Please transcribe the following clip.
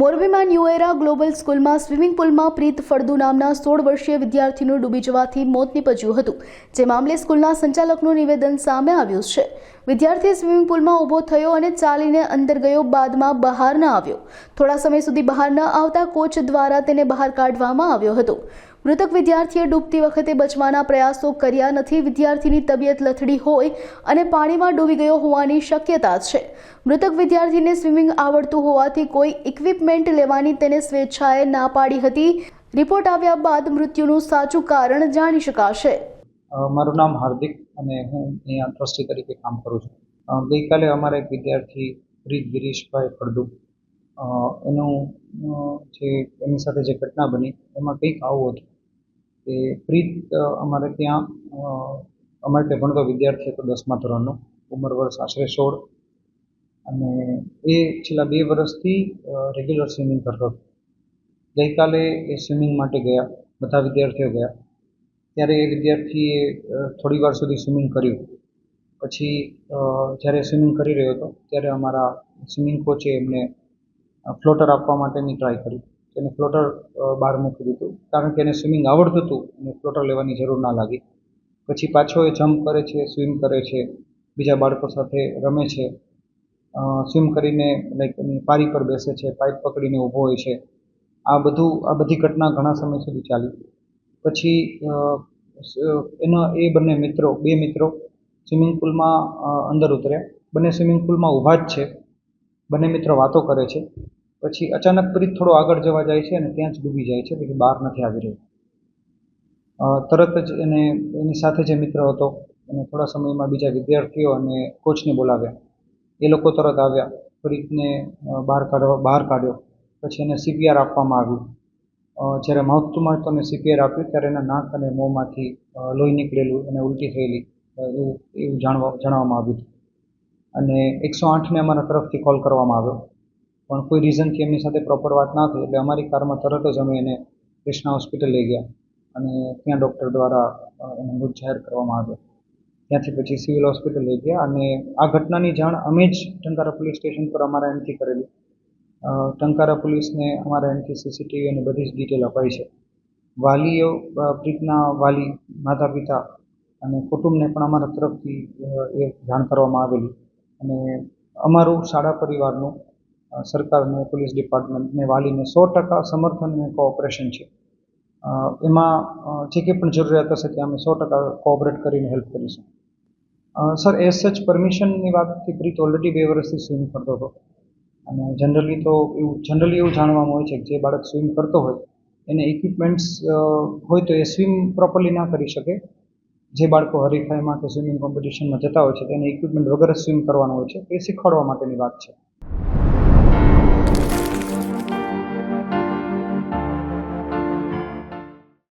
મોરબીમાં ન્યુએરા ગ્લોબલ સ્કૂલમાં સ્વિમિંગ પુલમાં પ્રીત ફળદુ નામના સોળ વર્ષીય વિદ્યાર્થીનું ડૂબી જવાથી મોત નીપજ્યું હતું. જે મામલે સ્કૂલના સંચાલકનું નિવેદન સામે આવ્યું છે. વિદ્યાર્થી સ્વિમિંગ પુલમાં ઊભો થયો અને ચાલીને અંદર ગયો, બાદમાં બહાર ન આવ્યો. થોડા સમય સુધી બહાર ન આવતા કોચ દ્વારા તેને બહાર કાઢવામાં આવ્યો હતો. મૃતક વિદ્યાર્થીએ ડૂબતી વખતે બચવાના પ્રયાસો કર્યા નથી. વિદ્યાર્થીની તબિયત લથડી હોય અને પાણીમાં ડૂબી ગયો હોવાની શક્યતા છે. મૃતક વિદ્યાર્થીને સ્વિમિંગ આવડતું હોવાથી કોઈ ઇક્વિપમેન્ટ લેવાની તેને સ્વેચ્છાએ ના પાડી હતી. રિપોર્ટ આવ્યા બાદ મૃત્યુનું સાચું કારણ જાણી શકાશે. મારું નામ હાર્દિક અને હું અહીંયા ટ્રસ્ટી તરીકે કામ કરું છું. ગઈકાલે અમારા એક વિદ્યાર્થી પ્રીત ગિરીશભાઈ ફળદુ એનું જે એની સાથે જે ઘટના બની, એમાં કંઈક આવું હતું કે પ્રીત અમારે ત્યાં અમારે ત્યાં ભણતો વિદ્યાર્થી હતો દસમા ધોરણનો, ઉંમર વર્ષ આશરે સોળ અને એ છેલ્લા બે વર્ષથી રેગ્યુલર સ્વિમિંગ કરતો હતો. ગઈકાલે એ સ્વિમિંગ માટે ગયા, બધા વિદ્યાર્થીઓ ગયા. ત્યારે એ વિદ્યાર્થીએ થોડી વાર સુધી સ્વિમિંગ કર્યું. પછી જ્યારે સ્વિમિંગ કરી રહ્યો હતો, ત્યારે અમારા સ્વિમિંગ કોચે એમને ફ્લોટર આપવા માટેની ટ્રાય કરી. તેને ફ્લોટર બહાર મૂકી દીધું. કારણ કે એને સ્વિમિંગ આવડતું હતું અને ફ્લોટર લેવાની જરૂર ના લાગી. પછી પાછો એ જમ્પ કરે છે સ્વિમ કરે છે, બીજા બાળકો સાથે રમે છે. સ્વિમ કરીને લાઈક એની પારી પર બેસે છે પાઇપ પકડીને ઊભો હોય છે. આ બધું, આ બધી ઘટના ઘણા સમય સુધી ચાલી. પછી એના, એ બંને મિત્રો, બે મિત્રો સ્વિમિંગ પુલમાં અંદર ઉતર્યા. બંને સ્વિમિંગ પુલમાં ઊભા જ છે. બંને મિત્રો વાતો કરે છે. પછી અચાનક પ્રીત થોડો આગળ જવા જાય છે અને ત્યાં જ ડૂબી જાય છે. પછી બહાર નથી આવી રહ્યો. તરત જ એને, એની સાથે જે મિત્ર હતો, એને થોડા સમયમાં બીજા વિદ્યાર્થીઓ અને કોચને બોલાવ્યા. એ લોકો તરત આવ્યા. પ્રીતને બહાર કાઢવા, બહાર કાઢ્યો. પછી એને સીપીઆર આપવામાં આવ્યું. જ્યારે માઉથ ટુ માઉથ અમે સીપીઆર આપ્યું ત્યારે એના નાક અને મોંમાંથી લોહી નીકળેલું અને ઉલટી થયેલી એવું એવું જાણવા જણાવવામાં આવ્યું હતું. અને એકસો આઠને અમારા તરફથી કોલ કરવામાં આવ્યો. પણ કોઈ રીઝનથી એમની સાથે પ્રોપર વાત ના થઈ એટલે અમારી કારમાં તરત જ અમે એને કૃષ્ણા હોસ્પિટલ લઈ ગયા અને ત્યાં ડૉક્ટર દ્વારા એનું મૃત જાહેર કરવામાં આવ્યો. ત્યાંથી પછી સિવિલ હોસ્પિટલ લઈ ગયા અને આ ઘટનાની જાણ અમે જ ટંકારા પોલીસ સ્ટેશન પર અમારા એમથી કરેલી. ટંકારા પોલીસને અમારા એન્ડથી સીસીટીવી અને બધી જ ડિટેલ અપાઈ છે. વાલીઓ પ્રીતના વાલી માતા પિતા અને કુટુંબને પણ અમારા તરફથી એ જાણ કરવામાં આવેલી. અને અમારું શાળા પરિવારનું સરકારને, પોલીસ ડિપાર્ટમેન્ટને, વાલીને સો ટકા સમર્થન અને કોઓપરેશન છે. એમાં જે કંઈ પણ જરૂરિયાત હશે ત્યાં અમે સો ટકા કોઓપરેટ કરીને હેલ્પ કરીશું. સર એઝ સચ પરમિશનની વાતથી પ્રીત ઓલરેડી બે વર્ષથી સ્વિમ કરતો હતો. અને જનરલી તો એવું જનરલી એવું જાણવામાં હોય છે કે જે બાળક સ્વિમ કરતો હોય, એને ઇક્વિપમેન્ટ્સ હોય તો એ સ્વિમ પ્રોપરલી ના કરી શકે. જે બાળકો હરીફાઈમાં કે સ્વિમિંગ કોમ્પિટિશનમાં જતા હોય છે, તેને ઇક્વિપમેન્ટ વગર સ્વિમ કરવાનું હોય છે, એ શીખવાડવા માટેની વાત છે.